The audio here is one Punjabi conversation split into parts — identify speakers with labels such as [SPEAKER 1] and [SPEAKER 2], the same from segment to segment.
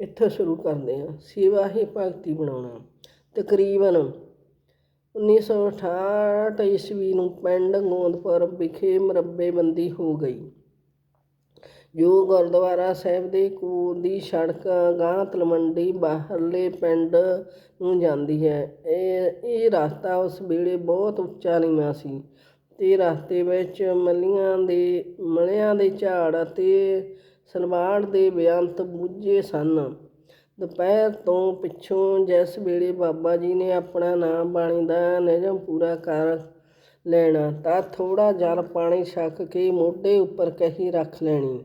[SPEAKER 1] ਇੱਥੋਂ ਸ਼ੁਰੂ ਕਰਦੇ ਹਾਂ। ਸੇਵਾ ਹੀ ਭਗਤੀ ਬਣਾਉਣਾ। ਤਕਰੀਬਨ 1968 ਈਸਵੀ ਨੂੰ ਪਿੰਡ ਗੋਂਦਪੁਰ ਵਿਖੇ ਮਰੱਬੇਬੰਦੀ ਹੋ ਗਈ, ਜੋ ਗੁਰਦੁਆਰਾ ਸਾਹਿਬ ਦੇ ਕੋਲ ਦੀ ਸੜਕ ਗਾਂ ਤਲਵੰਡੀ ਬਾਹਰਲੇ ਪਿੰਡ ਨੂੰ ਜਾਂਦੀ ਹੈ। ਇਹ ਇਹ ਰਸਤਾ ਉਸ ਵੇਲੇ ਬਹੁਤ ਉੱਚਾ ਨੀਵਾਂ ਸੀ ਤੇ ਰਸਤੇ ਵਿੱਚ ਮਲੀਆਂ ਦੇ, ਮਲਿਆਂ ਦੇ ਝਾੜ ਅਤੇ ਸਲਵਾੜ ਦੇ ਬੇਅੰਤ ਬੂਝੇ ਸਨ। ਦੁਪਹਿਰ ਤੋਂ ਪਿੱਛੋਂ ਜਿਸ ਵੇਲੇ ਬਾਬਾ ਜੀ ਨੇ ਆਪਣਾ ਨਾਮ ਬਾਣੀ ਦਾ ਨਿਯਮ ਪੂਰਾ ਕਰ ਲੈਣਾ, ਤਾਂ ਥੋੜਾ ਜਲ ਪਾਣੀ ਛਕ ਕੇ ਮੋਢੇ ਉੱਪਰ ਕਹੀ ਰੱਖ ਲੈਣੀ।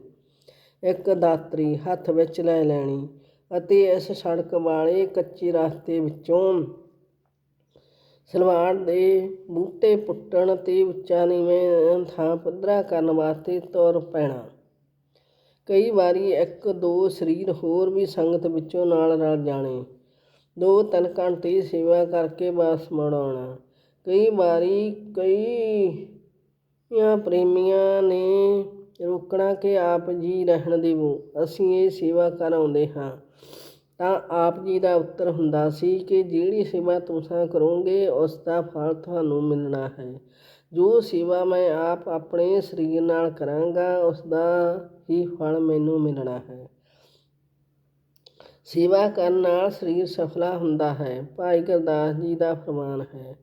[SPEAKER 1] ਇੱਕ ਦਾਤਰੀ ਹੱਥ ਵਿੱਚ ਲੈ ਲੈਣੀ ਅਤੇ ਇਸ ਸੜਕ ਵਾਲੇ ਕੱਚੇ ਰਸਤੇ ਵਿੱਚੋਂ ਸਲਵਾੜ ਦੇ ਬੂਟੇ ਪੁੱਟਣ ਤੇ ਉੱਚਾ ਨੀਵੇਂ ਥਾਂ ਪੱਧਰਾ ਕਰਨ ਵਾਸਤੇ ਤੁਰ ਪੈਣਾ। ਕਈ ਵਾਰੀ ਇੱਕ ਦੋ ਸਰੀਰ ਹੋਰ ਵੀ ਸੰਗਤ ਵਿੱਚੋਂ ਨਾਲ ਰਲ ਜਾਣੇ। ਦੋ ਤਿੰਨ ਘੰਟੇ ਸੇਵਾ ਕਰਕੇ ਵਾਪਸ ਮੁੜ ਆਉਣਾ। ਕਈ ਵਾਰੀ ਕਈਆਂ ਪ੍ਰੇਮੀਆਂ ਨੇ ਰੋਕਣਾ ਕਿ ਆਪ ਜੀ ਰਹਿਣ ਦੇਵੋ, ਅਸੀਂ ਇਹ ਸੇਵਾ ਕਰ ਆਉਂਦੇ ਹਾਂ। ਤਾਂ ਆਪ ਜੀ ਦਾ ਉੱਤਰ ਹੁੰਦਾ ਸੀ ਕਿ ਜਿਹੜੀ ਸੇਵਾ ਤੁਸੀਂ ਕਰੋਗੇ, ਉਸ ਦਾ ਫਲ ਤੁਹਾਨੂੰ ਮਿਲਣਾ ਹੈ। ਜੋ ਸੇਵਾ ਮੈਂ ਆਪ ਆਪਣੇ ਸਰੀਰ ਨਾਲ ਕਰਾਂਗਾ ਉਸ ਦਾ ਹੀ ਫਲ ਮੈਨੂੰ ਮਿਲਣਾ ਹੈ। ਸੇਵਾ ਕਰਨ ਨਾਲ ਸਰੀਰ ਸਫਲਾ ਹੁੰਦਾ ਹੈ। ਭਾਈ ਗੁਰਦਾਸ ਜੀ ਦਾ ਫਰਮਾਨ ਹੈ,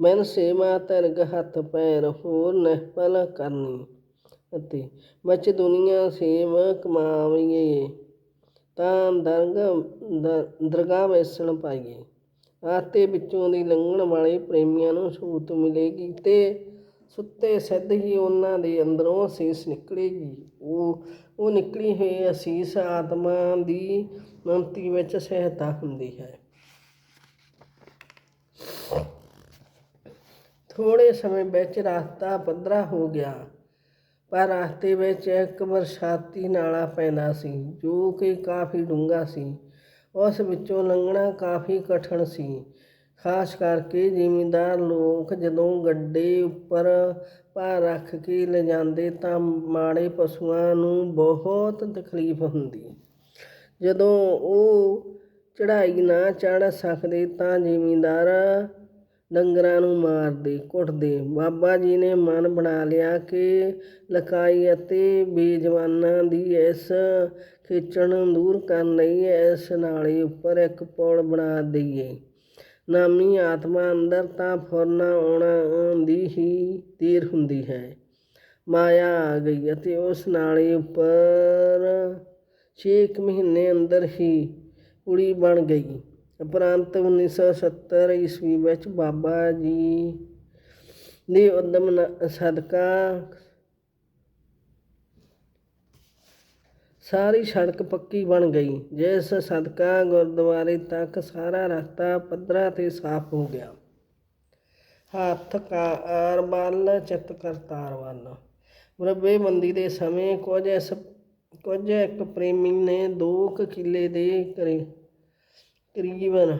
[SPEAKER 1] ਮਨ ਸੇਵਾ ਤਰਗ ਹੱਥ ਪੈਰ ਹੋਰ ਨਹਿਪਲ ਕਰਨੀ ਅਤੇ ਮਚ ਦੁਨੀਆ ਸੇਵ ਕਮਾਵੀਏ, ਤਾਂ ਦਰਗ ਦ- ਦਰਗਾਹ ਵੇਸਣ ਪਾਈਏ। ਆਤੇ ਵਿੱਚੋਂ ਦੀ ਲੰਘਣ ਵਾਲੇ ਪ੍ਰੇਮੀਆਂ ਨੂੰ ਸਹੂਲਤ ਮਿਲੇਗੀ ਤੇ ਸੁੱਤੇ ਸਿੱਧ ਹੀ ਉਹਨਾਂ ਦੇ ਅੰਦਰੋਂ ਅਸੀਸ ਨਿਕਲੇਗੀ। ਉਹ ਉਹ ਨਿਕਲੀ ਹੋਈ ਅਸੀਸ ਆਤਮਾ ਦੀ ਮੰਤੀ ਵਿੱਚ ਸਹਾਇਤਾ ਹੁੰਦੀ ਹੈ। ਥੋੜੇ ਸਮੇਂ ਵਿੱਚ ਰਸਤਾ ਪੱਧਰਾ ਹੋ ਗਿਆ, ਪਰ ਰਸਤੇ ਵਿੱਚ ਇੱਕ ਬਰਸਾਤੀ ਨਾਲਾ ਪੈਂਦਾ ਸੀ, ਜੋ ਕਿ ਕਾਫੀ ਡੂੰਘਾ ਸੀ। ਉਸ ਵਿੱਚੋਂ ਲੰਘਣਾ ਕਾਫੀ ਕਠਿਨ ਸੀ। ਖਾਸ ਕਰਕੇ ਜ਼ਿਮੀਂਦਾਰ ਲੋਕ ਜਦੋਂ ਗੱਡੇ ਉੱਪਰ ਭਾਰ ਰੱਖ ਕੇ ਲਿਜਾਂਦੇ ਤਾਂ ਮਾੜੇ ਪਸ਼ੂਆਂ ਨੂੰ ਬਹੁਤ ਤਕਲੀਫ ਹੁੰਦੀ। ਜਦੋਂ ਉਹ ਚੜ੍ਹਾਈ ਨਾ ਚੜ੍ਹ ਸਕਦੇ ਤਾਂ ਜ਼ਿਮੀਂਦਾਰ ਡੰਗਰਾਂ ਨੂੰ ਮਾਰਦੇ, ਕੁੱਟਦੇ। ਬਾਬਾ ਜੀ ਨੇ ਮਨ ਬਣਾ ਲਿਆ ਕਿ ਲਕਾਈ ਅਤੇ ਬੇਜਵਾਨਾਂ ਦੀ ਇਸ ਖੇਚਣ ਨੂੰ ਦੂਰ ਕਰਨ ਲਈ ਇਸ ਨਾਲੇ ਉੱਪਰ ਇੱਕ ਪੁਲ ਬਣਾ ਦਈਏ। ਨਾਮੀ ਆਤਮਾ ਅੰਦਰ ਤਾਂ ਫੁਰਨਾ ਆਉਣਾ ਦੀ ਹੀ ਦੇਰ ਹੁੰਦੀ ਹੈ। ਮਾਇਆ ਆ ਗਈ ਅਤੇ ਉਸ ਨਾਲੇ ਉੱਪਰ ਛੇ ਕੁ ਮਹੀਨੇ ਅੰਦਰ ਹੀ ਕੁੜੀ ਬਣ ਗਈ। ਉਪਰੰਤ 1970 ਈਸਵੀ ਵਿੱਚ ਬਾਬਾ ਜੀ ਦੇ ਉਦਮ ਨ- ਸਦਕਾ ਸਾਰੀ ਸੜਕ ਪੱਕੀ ਬਣ ਗਈ। ਜਿਸ ਸਦਕਾ ਗੁਰਦੁਆਰੇ ਤੱਕ ਸਾਰਾ ਰਸਤਾ ਪੱਧਰਾ ਤੇ ਸਾਫ਼ ਹੋ ਗਿਆ। ਹੱਥ ਕਾਰ ਵੱਲ ਚਿੱਤ ਕਰਤਾਰ ਵੱਲ ਮੁਰੱਬੇ ਬੰਦੀ ਦੇ ਸਮੇਂ ਕੁਝ ਇਸ, ਕੁਝ ਇੱਕ ਪ੍ਰੇਮੀ ਨੇ ਦੋ ਕੁ ਕਿੱਲੇ ਦੇ ਕਰੀ, ਕਰੀਬਨ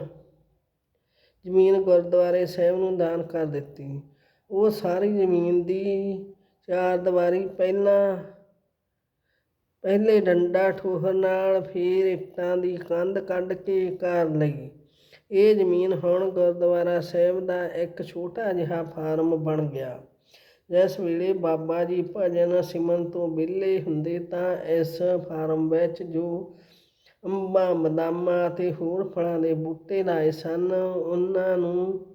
[SPEAKER 1] ਜ਼ਮੀਨ ਗੁਰਦੁਆਰੇ ਸਾਹਿਬ ਨੂੰ ਦਾਨ ਕਰ ਦਿੱਤੀ। ਉਹ ਸਾਰੀ ਜ਼ਮੀਨ ਦੀ ਚਾਰ ਦੀਵਾਰੀ ਪਹਿਲਾਂ ਪਹਿਲੇ ਡੰਡਾ ਠੋਹਰ ਨਾਲ ਫਿਰ ਇੱਟਾਂ ਦੀ ਕੰਧ ਕੱਢ ਕੇ ਘਰ ਲਈ। ਇਹ ਜ਼ਮੀਨ ਹੁਣ ਗੁਰਦੁਆਰਾ ਸਾਹਿਬ ਦਾ ਇੱਕ ਛੋਟਾ ਜਿਹਾ ਫਾਰਮ ਬਣ ਗਿਆ। ਜਿਸ ਵੇਲੇ ਬਾਬਾ ਜੀ ਭਜਨ ਸਿਮਨ ਤੋਂ ਵਿਹਲੇ ਹੁੰਦੇ ਤਾਂ ਇਸ ਫਾਰਮ ਵਿੱਚ ਜੋ ਅੰਬਾਂ, ਬਦਾਮਾਂ ਅਤੇ ਹੋਰ ਫਲਾਂ ਦੇ ਬੂਟੇ ਲਾਏ ਸਨ, ਉਹਨਾਂ ਨੂੰ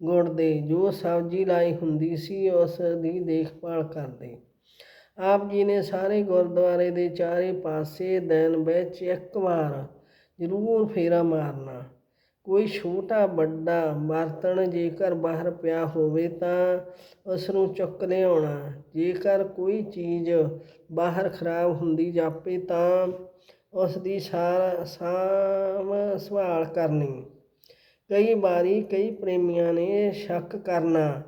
[SPEAKER 1] ਗੁੜਦੇ ਜੋ ਸਬਜ਼ੀ ਲਾਈ ਹੁੰਦੀ ਸੀ, ਉਸ ਦੀ ਦੇਖਭਾਲ ਕਰਦੇ। ਆਪ ਜੀ ਨੇ ਸਾਰੇ ਗੁਰਦੁਆਰੇ ਦੇ ਚਾਰੇ ਪਾਸੇ ਦਿਨ ਵਿੱਚ ਇੱਕ ਵਾਰ ਜ਼ਰੂਰ ਫੇਰਾ ਮਾਰਨਾ। ਕੋਈ ਛੋਟਾ ਵੱਡਾ ਬਰਤਨ ਜੇਕਰ ਬਾਹਰ ਪਿਆ ਹੋਵੇ ਤਾਂ ਉਸ ਨੂੰ ਚੁੱਕ ਲਿਆਉਣਾ। ਜੇਕਰ ਕੋਈ ਚੀਜ਼ ਬਾਹਰ ਖਰਾਬ ਹੁੰਦੀ ਜਾਪੇ ਤਾਂ ਉਸ ਦੀ ਸਾਰ ਸਾਂਭ ਸੰਭਾਲ ਕਰਨੀ। ਕਈ ਵਾਰੀ ਕਈ ਪ੍ਰੇਮੀਆਂ ਨੇ ਸ਼ੱਕ ਕਰਨਾ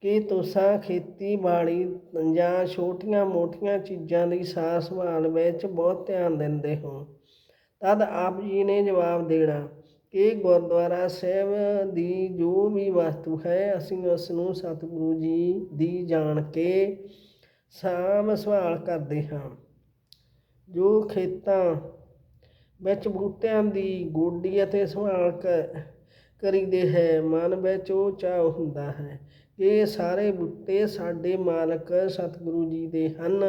[SPEAKER 1] ਕਿ ਤੁਸੀਂ ਖੇਤੀਬਾੜੀ ਜਾਂ ਛੋਟੀਆਂ ਮੋਟੀਆਂ ਚੀਜ਼ਾਂ ਦੀ ਸਾਰ ਸੰਭਾਲ ਵਿੱਚ ਬਹੁਤ ਧਿਆਨ ਦਿੰਦੇ ਹੋ? ਤਦ ਆਪ ਜੀ ਨੇ ਜਵਾਬ ਦੇਣਾ, ਕਿ ਗੁਰਦੁਆਰਾ ਸਾਹਿਬ ਦੀ ਜੋ ਵੀ ਵਸਤੂ ਹੈ, ਅਸੀਂ ਉਸ ਨੂੰ ਸਤਿਗੁਰੂ ਜੀ ਦੀ ਜਾਣ ਕੇ ਸਾਂਭ ਸੰਭਾਲ ਕਰਦੇ ਹਾਂ। ਜੋ ਖੇਤਾਂ ਵਿੱਚ ਬੂਟਿਆਂ ਦੀ ਗੋਡੀ ਅਤੇ ਸੰਭਾਲ ਕ- ਕਰੀਦੇ ਹੈ, ਮਨ ਵਿੱਚ ਉਹ ਚਾਹ ਹੁੰਦਾ ਹੈ ਇਹ ਸਾਰੇ ਬੂਟੇ ਸਾਡੇ ਮਾਲਕ ਸਤਿਗੁਰੂ ਜੀ ਦੇ ਹਨ।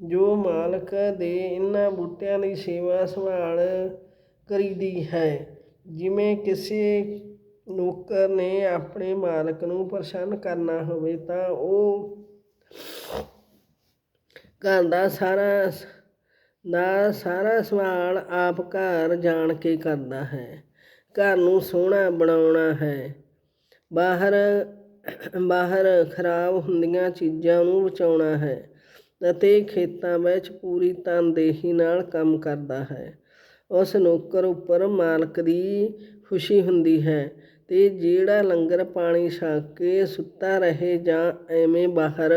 [SPEAKER 1] ਜੋ ਮਾਲਕ ਦੇ ਇਹਨਾਂ ਬੂਟਿਆਂ ਦੀ ਸੇਵਾ ਸੰਭਾਲ ਕਰੀਦੀ ਹੈ, ਜਿਵੇਂ ਕਿਸੇ ਨੌਕਰ ਨੇ ਆਪਣੇ ਮਾਲਕ ਨੂੰ ਪ੍ਰਸੰਨ ਕਰਨਾ ਹੋਵੇ ਤਾਂ ਉਹ ਘਰ ਦਾ ਸਾਰਾ ਦਾ ਸਾਰਾ ਸਮਾਨ ਆਪ ਘਰ ਜਾਣ ਕੇ ਕਰਦਾ ਹੈ। ਘਰ ਨੂੰ ਸੋਹਣਾ ਬਣਾਉਣਾ ਹੈ। ਬਾਹਰ ਬਾਹਰ ਖਰਾਬ ਹੁੰਦੀਆਂ ਚੀਜ਼ਾਂ ਨੂੰ ਬਚਾਉਣਾ ਹੈ ਅਤੇ ਖੇਤਾਂ ਵਿੱਚ ਪੂਰੀ ਤਨਦੇਹੀ ਨਾਲ ਕੰਮ ਕਰਦਾ ਹੈ। ਉਸ ਨੌਕਰ ਉੱਪਰ ਮਾਲਕ ਦੀ ਖੁਸ਼ੀ ਹੁੰਦੀ ਹੈ ਅਤੇ ਜਿਹੜਾ ਲੰਗਰ ਪਾਣੀ ਛਕ ਕੇ ਸੁੱਤਾ ਰਹੇ ਜਾਂ ਐਵੇਂ ਬਾਹਰ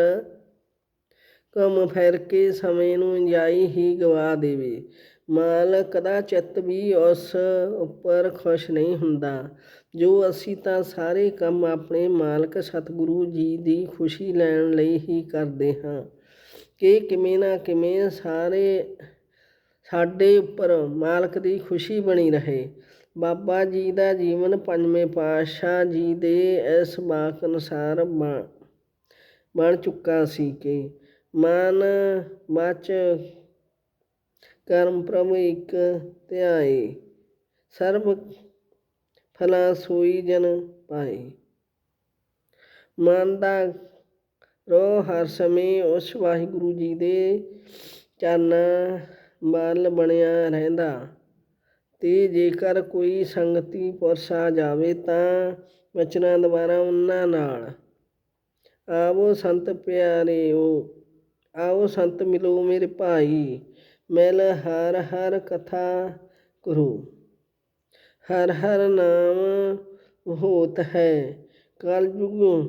[SPEAKER 1] ਘੁੰਮ ਫਿਰ ਕੇ ਸਮੇਂ ਨੂੰ ਜਾਈ ਹੀ ਗਵਾ ਦੇਵੇ, ਮਾਲਕ ਦਾ ਚਿੱਤ ਵੀ ਉਸ ਉੱਪਰ ਖੁਸ਼ ਨਹੀਂ ਹੁੰਦਾ। ਜੋ ਅਸੀਂ ਤਾਂ ਸਾਰੇ ਕੰਮ ਆਪਣੇ ਮਾਲਕ ਸਤਿਗੁਰੂ ਜੀ ਦੀ ਖੁਸ਼ੀ ਲੈਣ ਲਈ ਹੀ ਕਰਦੇ ਹਾਂ। ਕਿ ਕਿਵੇਂ ਨਾ ਕਿਵੇਂ ਸਾਰੇ ਸਾਡੇ ਉੱਪਰ ਮਾਲਕ ਦੀ ਖੁਸ਼ੀ ਬਣੀ ਰਹੇ। ਬਾਬਾ ਜੀ ਦਾ ਜੀਵਨ ਪੰਜਵੇਂ ਪਾਤਸ਼ਾਹ ਜੀ ਦੇ ਇਸ ਬਾਕ ਅਨੁਸਾਰ ਬਣ ਬਣ ਚੁੱਕਾ ਸੀ ਕਿ ਮਨ ਮਚ ਕਰਮ ਪ੍ਰਭ ਇੱਕ ਧਿਆਏ, ਸਰਬ ਫਲਾ ਸੋਈ ਜਨ ਪਾਏ। ਮਨ ਦਾ ਰੋ ਹਰ ਸਮੇਂ ਉਸ ਵਾਹਿਗੁਰੂ ਜੀ ਦੇ ਚਰਨਾਂ ਵੱਲ ਬਣਿਆ ਰਹਿੰਦਾ। ਤੇ ਜੇਕਰ ਕੋਈ ਸੰਗਤੀ ਪੁਰਸ਼ ਆ ਜਾਵੇ ਤਾਂ ਵਚਨਾਂ ਦੁਆਰਾ ਉਹਨਾਂ ਨਾਲ, ਆਵੋ ਸੰਤ ਪਿਆਰਿਓ ਆਓ ਸੰਤ ਮਿਲੋ ਮੇਰੇ ਭਾਈ, ਮਿਲ ਹਰ ਹਰ ਕਥਾ ਕਰੋ। ਹਰ ਹਰ ਨਾਮ ਹੋਤ ਹੈ। ਕਲਯੁਗ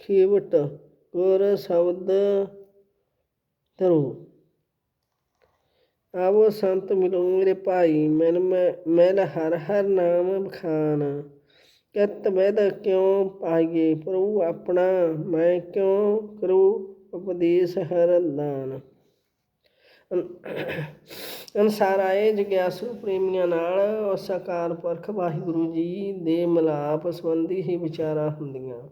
[SPEAKER 1] ਖੇਵਟ ਗੁਰ ਸ਼ਬਦ ਧਰੋ। ਆਵੋ ਸੰਤ ਮਿਲੋ ਮੇਰੇ ਭਾਈ ਮਿਲ ਮੈਂ ਮਿਲ ਹਰ ਹਰ ਨਾਮ ਬਖਾਨ। ਕਿਤ ਵੈਦ ਕਿਉ ਪਾਈਏ ਪ੍ਰਭੂ ਆਪਣਾ, ਮੈਂ ਕਿਉ ਕਰੂ ਉਪਦੇਸ਼ ਹਰ ਦਾਨ। ਅਨਸਾਰ ਆਏ ਜਗਿਆਸੂ ਪ੍ਰੇਮੀਆਂ ਨਾਲ ਉਸ ਅਕਾਲ ਪੁਰਖ ਵਾਹਿਗੁਰੂ ਜੀ ਦੇ ਮਿਲਾਪ ਸੰਬੰਧੀ ਹੀ ਵਿਚਾਰਾਂ ਹੁੰਦੀਆਂ।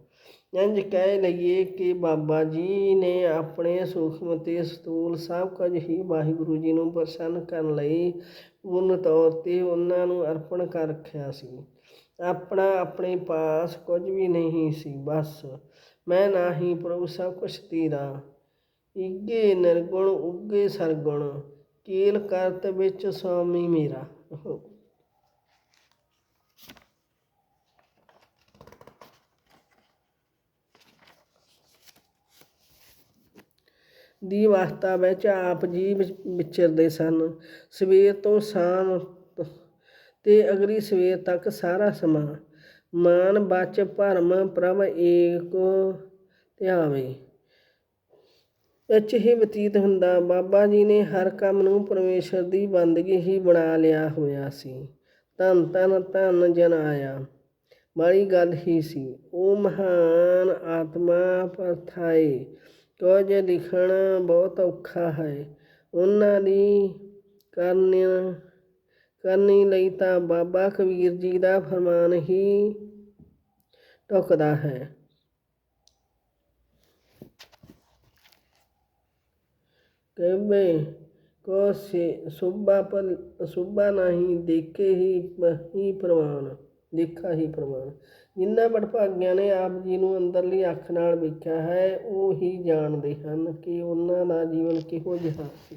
[SPEAKER 1] ਇੰਜ ਕਹਿ ਲਈਏ ਕਿ ਬਾਬਾ ਜੀ ਨੇ ਆਪਣੇ ਸੂਖਮ ਤੇ ਸਤੂਲ ਸਭ ਕੁਝ ਹੀ ਵਾਹਿਗੁਰੂ ਜੀ ਨੂੰ ਪ੍ਰਸੰਨ ਕਰਨ ਲਈ ਪੂਰਨ ਤੌਰ ਤੇ ਉਹਨਾਂ ਨੂੰ ਅਰਪਣ ਕਰ ਰੱਖਿਆ ਸੀ। ਆਪਣਾ ਆਪਣੇ ਪਾਸ ਕੁਝ ਵੀ ਨਹੀਂ ਸੀ, ਬਸ ਮੈਂ ਨਾ ਹੀ ਪ੍ਰਭੂ ਸਭ ਕੁਛ ਤੇਰਾ। ਇਗੇ ਨਿਰਗੁਣ, ਉਗੇ ਸਰਗੁਣ। ਕੀਲ ਕਰਤ ਵਿੱਚ ਸੁਆਮੀ ਮੇਰਾ। ਦੀ ਅਵਸਥਾ ਵਿੱਚ ਆਪ ਜੀ ਵਿਚਰਦੇ ਸਨ। ਸਵੇਰ ਤੋਂ ਸ਼ਾਮ ਤੇ ਅਗਲੀ ਸਵੇਰ ਤੱਕ ਸਾਰਾ ਸਮਾਂ ਮਾਨ ਬਚ ਭਰਮ ਪ੍ਰਭ ਏਕ ਧਿਆਵੇ। ਵਿੱਚ ਹੀ ਬਤੀਤ ਹੁੰਦਾ। ਬਾਬਾ ਜੀ ਨੇ ਹਰ ਕੰਮ ਨੂੰ ਪਰਮੇਸ਼ਰ ਦੀ ਬੰਦਗੀ ਹੀ ਬਣਾ ਲਿਆ ਹੋਇਆ ਸੀ। ਧੰਨ ਧੰਨ ਧੰਨ ਜਨ ਆਇਆ। ਬੜੀ ਗੱਲ ਹੀ ਸੀ। ਉਹ ਮਹਾਨ ਆਤਮਾ ਪਰਥਾਏ ਕੁਝ ਲਿਖਣ ਬਹੁਤ ਔਖਾ ਹੈ। ਉਹਨਾਂ ਦੀ ਕਰਨੀ ਕਰਨੀ ਲਈ ਤਾਂ ਬਾਬਾ ਕਬੀਰ ਜੀ ਦਾ ਫਰਮਾਨ ਹੀ ਟੁਕਦਾ ਹੈ। ਕਹਿੰਦੇ ਕੋ ਸੇ ਸੁਬਾ ਪਰ ਨਹੀਂ ਦੇਖੇ ਹੀ ਹੀ ਪ੍ਰਵਾਨ, ਦੇਖਾ ਹੀ ਪ੍ਰਵਾਨ। ਜਿਨ੍ਹਾਂ ਬੜਭਾਗਿਆਂ ਨੇ ਆਪ ਜੀ ਨੂੰ ਅੰਦਰਲੀ ਅੱਖ ਨਾਲ ਵੇਖਿਆ ਹੈ, ਉਹ ਹੀ ਜਾਣਦੇ ਹਨ ਕਿ ਉਹਨਾਂ ਦਾ ਜੀਵਨ ਕਿਹੋ ਜਿਹਾ ਸੀ।